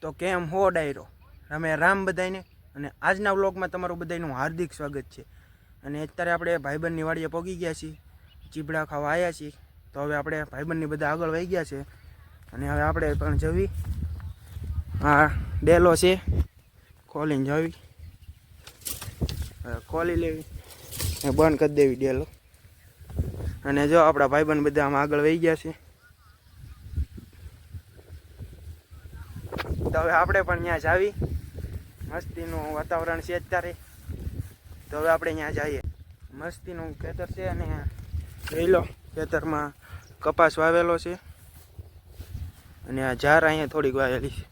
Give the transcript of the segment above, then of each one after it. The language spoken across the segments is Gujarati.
તો કેમ હો ડાયરો? રમે રામ બધાયને. અને આજના વ્લોગમાં તમારું બધાયનું હાર્દિક સ્વાગત છે. અને અત્યારે આપણે ભાઈબંધની વાડીએ પહોંચી ગયા છીએ. ચીબડા ખાવા આવ્યા છીએ. તો હવે આપણે ભાઈબંધની બધા આગળ વહી ગયા છે. અને હવે આપણે પણ જવી. આ ડેલો છે. ખોલીને જવી. ખોલી લેવી. બંધ કરી દેવી ડેલો. અને જો આપણા ભાઈબંધ બધા આમ આગળ વહી ગયા છે. તો હવે આપણે પણ ત્યાં જાવી. મસ્તીનું વાતાવરણ છે અત્યારે. તો હવે આપણે ત્યાં જઈએ. મસ્તીનું ખેતર છે અને જોઈ લો, ખેતરમાં કપાસ વાવેલો છે. અને આ ઝાર અહીંયા થોડીક વાવેલી છે.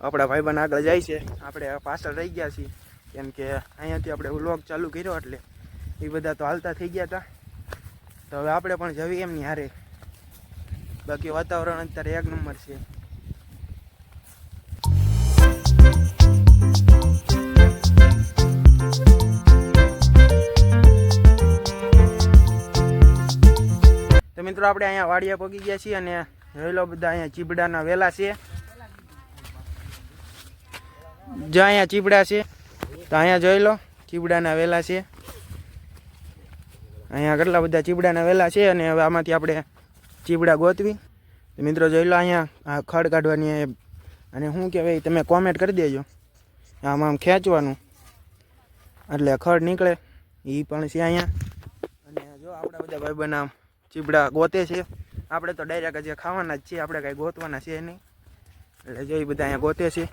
આપણા ભાઈબંધ આગળ જાય છે. આપણે પાછળ રહી ગયા છીએ. કેમ કે અહીંયાથી આપણે વ્લોગ ચાલુ કર્યો એટલે એ બધા તો હાલતા થઈ ગયા હતા તો હવે આપણે પણ જવી એમની હારે. બાકી વાતાવરણ અત્યારે એક નંબર છે. મિત્રો, આપણે અહીંયા વાડિયા પગી ગયા છીએ અને રહેલો બધા અહીંયા ચીબડાના વેલા છે. જો અહીંયા ચીબડા છે, તો અહીંયા જોઈ લો, ચીબડાના વેલા છે. અહીંયા કેટલા બધા ચીબડાના વેલા છે અને હવે આમાંથી આપણે ચીબડા ગોતવી. મિત્રો, જોઈ લો અહીંયા આ ખડ કાઢવાની અને શું કહેવાય, તમે કોમેન્ટ કરી દેજો. આમ આમ ખેંચવાનું. એટલે ખડ નીકળે એ પણ છે અહીંયા. અને જો આપણા બધા ભાઈ આમ ચીબડા ગોતે છે. આપણે તો ડાયરેક્ટ જે ખાવાના જ છીએ, આપણે કાંઈ ગોતવાના છે નહીં. એટલે જો બધા અહીંયા ગોતે છે.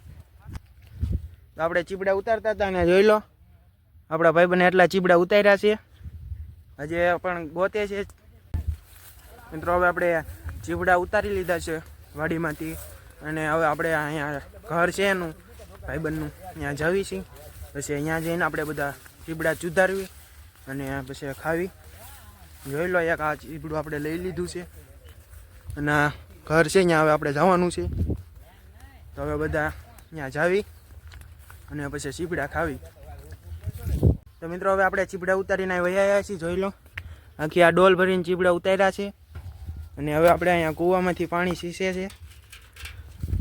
તો આપણે ચીબડા ઉતારતા હતા અને જોઈ લો. આપણા ભાઈબંધ એટલા ચીબડા ઉતાર્યા છે. હજી પણ ગોતે છે. મિત્રો, હવે આપણે ચીબડા ઉતારી લીધા છે વાડીમાંથી. અને હવે આપણે અહીંયા ઘર છે એનું, ભાઈબંધનું ત્યાં જવી છીએ. પછી અહીંયા જઈને આપણે બધા ચીબડા ચુધારવી અને પછી ખાવી. જોઈ લો એક આ ચીબડું આપણે લઈ લીધું છે. અને ઘર છે ત્યાં હવે આપણે જવાનું છે. તો હવે બધા ત્યાં જાવી અને પછી ચીબડા ખાવી. તો મિત્રો, હવે આપણે ચીબડા ઉતારીને વહી આવ્યા છીએ, જોઈ લો. આખી આ ડોલ ભરીને ચીબડા ઉતાર્યા છે. અને હવે આપણે અહીંયા કૂવામાંથી પાણી સીસે છે.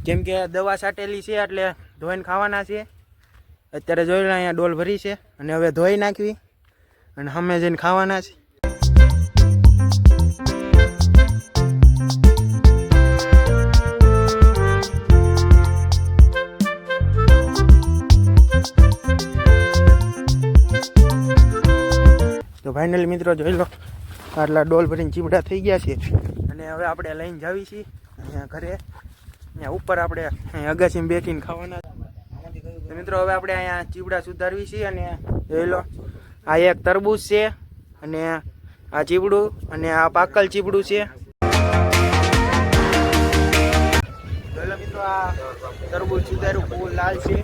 કેમ કે દવા છાંટેલી છે, એટલે ધોઈને ખાવાના છે. અત્યારે જોઈ લો, અહીંયા ડોલ ભરી છે. અને હવે ધોઈ નાખવી અને અમે જઈને ખાવાના છે. તો ફાઇનલી મિત્રો જોઈ લો. આટલા ડોલ ભરીને ચીમડા થઈ ગયા છે. અને હવે આપણે લઈને જાવી છીએ. અહીંયા ઘરે. અહીંયા ઉપર આપણે અગાસીમાં બેસીને ખાવાના તો મિત્રો હવે આપણે અહીંયા ચીવડા સુધારવી છીએ અને જોઈ લો, આ એક તરબૂચ છે અને આ ચીબડું અને આ પાકલ ચીબડું છે. મિત્રો, આ તરબૂચ સુધાર્યું, ફૂલ લાલ છે.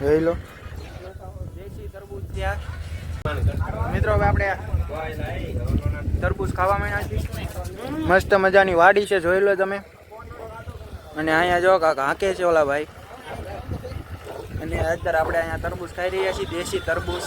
જોઈ લો. દેશી તરબૂચ આ. મિત્રો, હવે આપણે તરબૂચ ખાવા માંડ્યા છીએ. મસ્ત મજાની વાડી છે, જોઈ લો તમે. અને અહીંયા જો કાકા હાંકે છે ઓલા ભાઈ. અને અત્યારે આપણે અહીંયા તરબૂચ ખાઈ રહ્યા છીએ, દેશી તરબૂચ.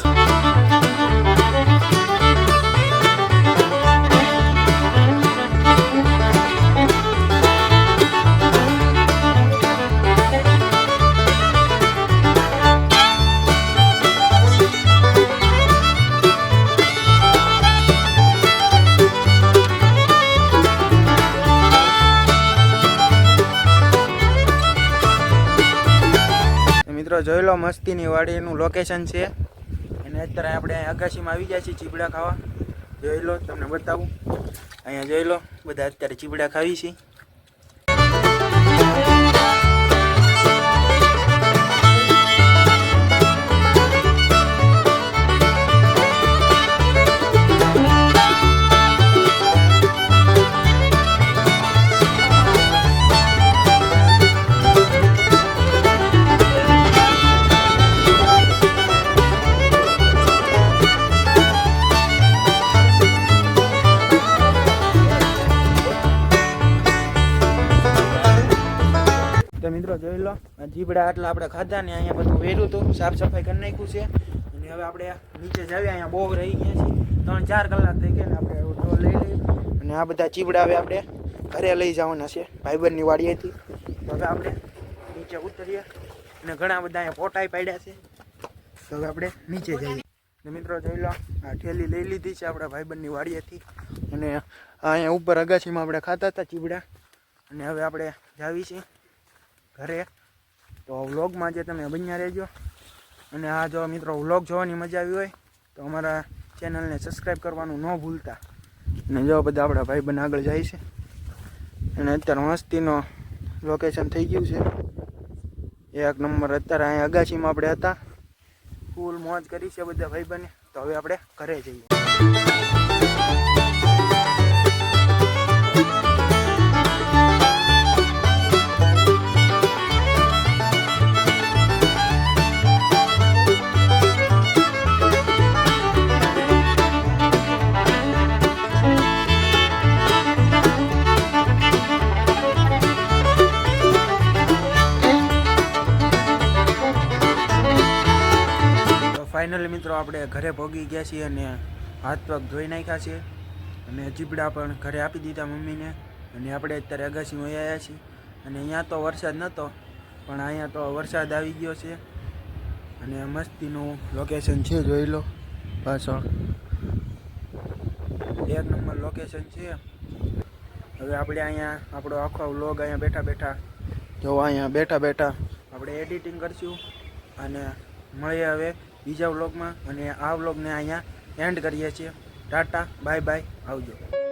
મિત્રો, જોઈ લો મસ્તીની વાડીનું લોકેશન છે. અને અત્યારે આપણે અહીંયા અગાશીમાં આવી ગયા છીએ ચીબડા ખાવા. જોઈ લો, તમને બતાવું. અહીંયા જોઈ લો, બધા અત્યારે ચીબડા ખાવી છે. તો જોઈ લો. જીબડા આટલા આપણે ખાધા ને અહીંયા બધું વેર્યું હતું સાફ સફાઈ કરી નાખ્યું છે. અને હવે આપણે નીચે જઈએ અહીંયા બહુ રહી ગયા છીએ ત્રણ ચાર કલાક થઈ ગયા ને આપણે ઓટો લઈ લઈએ. અને આ બધા ચીબડા હવે આપણે ઘરે લઈ જવાના છે, ભાઈબંધની હતી તો હવે આપણે નીચે ઉતરીએ અને ઘણા બધા અહીંયા પોટાઈ પાડ્યા છે. તો હવે આપણે નીચે જઈએ. મિત્રો જોઈ લો, આ ઠેલી લઈ લીધી છે આપણા ભાઈબંધની વાડીએથી અને અહીંયા ઉપર અગાસીમાં આપણે ખાતા હતા ચીબડા અને હવે આપણે જાવી છીએ. ઘરે. તો વ્લોગમાં જે તમે બન્યા રહેજો. અને આ જો મિત્રો વ્લોગ જોવાની મજા આવી હોય, તો અમારા ચેનલને સબસ્ક્રાઈબ કરવાનું ન ભૂલતા. અને જો બધા આપણા ભાઈબંધ આગળ જાય છે. અને અત્યારે મસ્તીનો લોકેશન થઈ ગયું છે. એક નંબર અત્યારે અહીંયા અગાશીમાં આપણે હતા. ફૂલ મોજ કરી છે બધા ભાઈબંધે તો હવે આપણે ઘરે જઈએ. ફાઇનલી મિત્રો આપણે ઘરે ભોગી ગયા છીએ અને હાથ પગ ધોઈ નાખ્યા છે અને ચીપડા પણ ઘરે આપી દીધા મમ્મીને. અને આપણે અત્યારે અગાસી અગાસીમાં આવ્યા છીએ. અને અહીંયા તો વરસાદ નહોતો પણ અહીંયા તો વરસાદ આવી ગયો છે. અને મસ્તીનું લોકેશન છે, જોઈ લો પાછળ. એક નંબર લોકેશન છે. હવે આપણે અહીંયા આપણો આખો વ્લોગ અહીંયા બેઠા બેઠા જો અહીંયા બેઠા બેઠા આપણે એડિટિંગ કરશું. અને મળીએ હવે બીજા વ્લોગમાં અને આ વ્લોગને અહીંયા એન્ડ કરીએ છીએ. ટાટા બાય બાય આવજો.